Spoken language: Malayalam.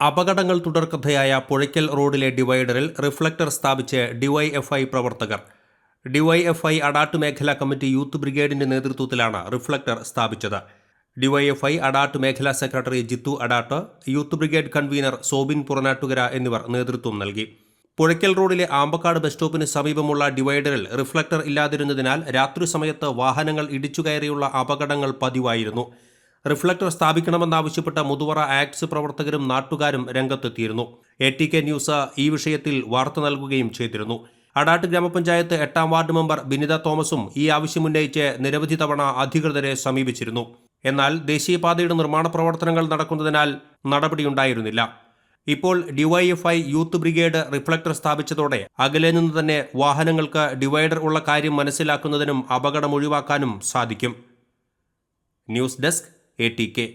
അപകടങ്ങൾ തുടർക്കഥയായ പുഴയ്ക്കൽ റോഡിലെ ഡിവൈഡറിൽ റിഫ്ലക്ടർ സ്ഥാപിച്ച് ഡിവൈഎഫ്ഐ പ്രവർത്തകർ. ഡിവൈഎഫ്ഐ അഡാട്ട് മേഖലാ കമ്മിറ്റി യൂത്ത് ബ്രിഗേഡിന്റെ നേതൃത്വത്തിലാണ് റിഫ്ലക്ടർ സ്ഥാപിച്ചത്. ഡിവൈഎഫ്ഐ അഡാട്ട് മേഖലാ secretary Jithu Adat youth brigade convenor Sobin Puranattukara എന്നിവർ നേതൃത്വം നൽകി. പുഴയ്ക്കൽ റോഡിലെ ആമ്പക്കാട് ബസ് സ്റ്റോപ്പിന് സമീപമുള്ള ഡിവൈഡറിൽ റിഫ്ലക്ടർ ഇല്ലാതിരുന്നതിനാൽ രാത്രി സമയത്ത് വാഹനങ്ങൾ ഇടിച്ചുകയറിയുള്ള അപകടങ്ങൾ പതിവായിരുന്നു. റിഫ്ലക്ടർ സ്ഥാപിക്കണമെന്നാവശ്യപ്പെട്ട മുതുവറ ആക്ട്സ് പ്രവർത്തകരും നാട്ടുകാരും രംഗത്തെത്തിയിരുന്നു. എ ടി കെ ന്യൂസ് ഈ വിഷയത്തിൽ വാർത്ത നൽകുകയും ചെയ്തിരുന്നു. അടാട്ട് ഗ്രാമപഞ്ചായത്ത് എട്ടാം വാർഡ് മെമ്പർ ബിനിത തോമസും ഈ ആവശ്യമുന്നയിച്ച് നിരവധി തവണ അധികൃതരെ സമീപിച്ചിരുന്നു. എന്നാൽ ദേശീയപാതയുടെ നിർമ്മാണ പ്രവർത്തനങ്ങൾ നടക്കുന്നതിനാൽ നടപടിയുണ്ടായിരുന്നില്ല. ഇപ്പോൾ ഡിവൈഎഫ്ഐ യൂത്ത് ബ്രിഗേഡ് റിഫ്ലക്ടർ സ്ഥാപിച്ചതോടെ അകലെ നിന്ന് തന്നെ വാഹനങ്ങൾക്ക് ഡിവൈഡർ ഉള്ള കാര്യം മനസ്സിലാക്കുന്നതിനും അപകടം ഒഴിവാക്കാനും സാധിക്കും. News desk A T K